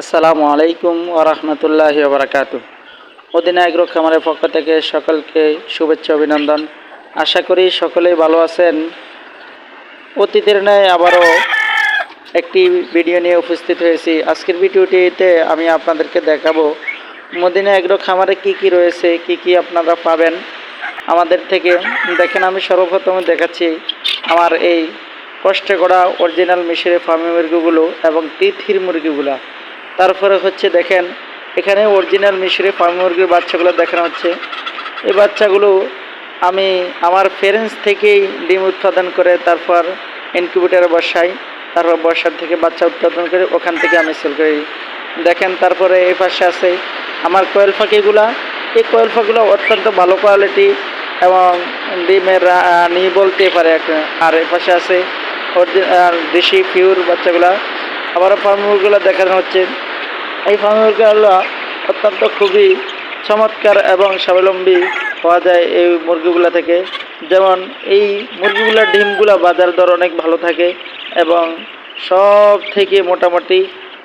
আসসালামু আলাইকুম ওরহমতুল্লাহ বারাকাত অধিনায়ক খামারের পক্ষ থেকে সকলকে শুভেচ্ছা অভিনন্দন। আশা করি সকলেই ভালো আছেন। অতীতের ন্যায় আবারও একটি ভিডিও নিয়ে উপস্থিত হয়েছি। আজকের ভিডিওটিতে আমি আপনাদেরকে দেখাবো মদিনা এগ্রো খামারে কি কি রয়েছে, কি কি আপনারা পাবেন। আমাদের থেকে দেখেন, আমি সর্বপ্রথম দেখাচ্ছি আমার এই কষ্টে করা অরিজিনাল মিশরের ফার্মি মুরগিগুলো এবং তিথির মুরগিগুলো। তারপরে হচ্ছে দেখেন, এখানে অরিজিনাল মিশরে ফার্মি মুরগির বাচ্চাগুলো দেখানো হচ্ছে। এই বাচ্চাগুলো আমি আমার ফেরেন্স থেকেই ডিম উৎপাদন করে, তারপর ইনকিউবেটারে বসাই, তারপর বর্ষার থেকে বাচ্চা উৎপাদন করে, ওখান থেকে আমি সেল করি। দেখেন, তারপরে এই পাশে আছে আমার কোয়েল পাখিগুলা। এই কোয়েল পাখিগুলো অত্যন্ত ভালো কোয়ালিটি এবং ডিমের রানি বলতে পারে আর এই পাশে আছে দেশি পিওর বাচ্চাগুলা। আবার ফার্ম মুরগিগুলো দেখানো হচ্ছে। এই ফার্ম মুরগিগুলো অত্যন্ত খুবই চমৎকার এবং স্বাবলম্বী পাওয়া যায় এই মুরগিগুলা থেকে। যেমন এই মুরগিগুলোর ডিমগুলো বাজার দর অনেক ভালো থাকে এবং সব থেকে মোটামুটি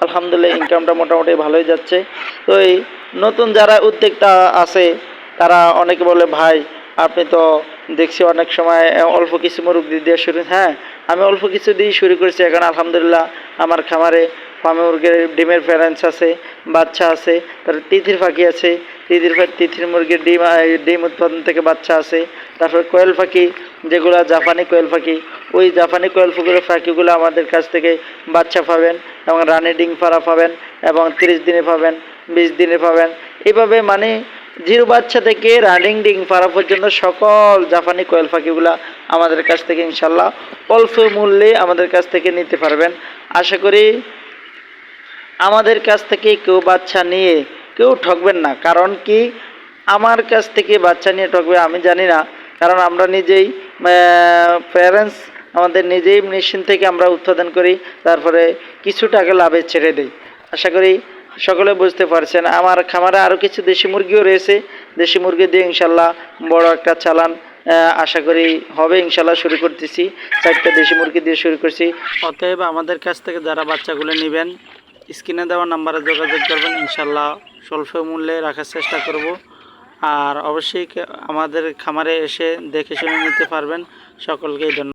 আলহামদুলিল্লাহ ইনকামটা মোটামুটি ভালোই যাচ্ছে। তো এই নতুন যারা উদ্যোক্তা আছে, তারা অনেকে বলে, ভাই, আপনি তো দেখছি অনেক সময় অল্প কিছু মুরগি দিয়ে শুরু হ্যাঁ আমি অল্প কিছু দিয়ে শুরু করেছি। এখন আলহামদুলিল্লাহ আমার খামারে ফার্মে মুরগির ডিমের প্যারেন্টস আছে, বাচ্চা আছে, তার তিথির পাখি আছে, তিথির তিথির মুরগির ডিম ডিম উৎপাদন থেকে বাচ্চা আছে, তারপর কোয়েল পাখি যেগুলো জাপানি কোয়েল পাখি ওই জাপানি কোয়েল পাখির পাখিগুলো আমাদের কাছ থেকে বাচ্চা পাবেন, এবং রানি ডিম পাড়া পাবেন, এবং তিরিশ দিনে পাবেন, বিশ দিনে পাবেন। এভাবে মানে জিরো বাচ্চা থেকে রানিং ডিং পাড়া পর্যন্ত সকল জাপানি কোয়েল পাখিগুলা আমাদের কাছ থেকে ইনশাল্লাহ অল্প মূল্যে আমাদের কাছ থেকে নিতে পারবেন। আশা করি আমাদের কাছ থেকে কেউ বাচ্চা নিয়ে কেউ ঠকবেন না। কারণ কি? আমার কাছ থেকে বাচ্চা নিয়ে ঠকবে, আমি জানি না। কারণ আমরা নিজেই প্যারেন্টস আমাদের নিজেই মেশিন থেকে আমরা উৎপাদন করি, তারপরে কিছু টাকা লাভে ছেড়ে দিই। আশা করি সকলে বুঝতে পারছেন। আমার খামারে আরও কিছু দেশি মুরগিও রয়েছে। দেশি মুরগি দিয়ে ইনশাল্লাহ বড় একটা চালান আশা করি হবে। ইনশাল্লাহ শুরু করতেছি। চারটা দেশি মুরগি দিয়ে শুরু করছি। অতএব আমাদের কাছ থেকে যারা বাচ্চাগুলো নেবেন স্ক্রিনে দেওয়া নাম্বারে যোগাযোগ করবেন ইনশাল্লাহ স্বল্প মূল্যে রাখার চেষ্টা করব। আর অবশ্যই আমাদের খামারে এসে দেখে শুনে নিতে পারবেন। সকলকেই ধন্যবাদ।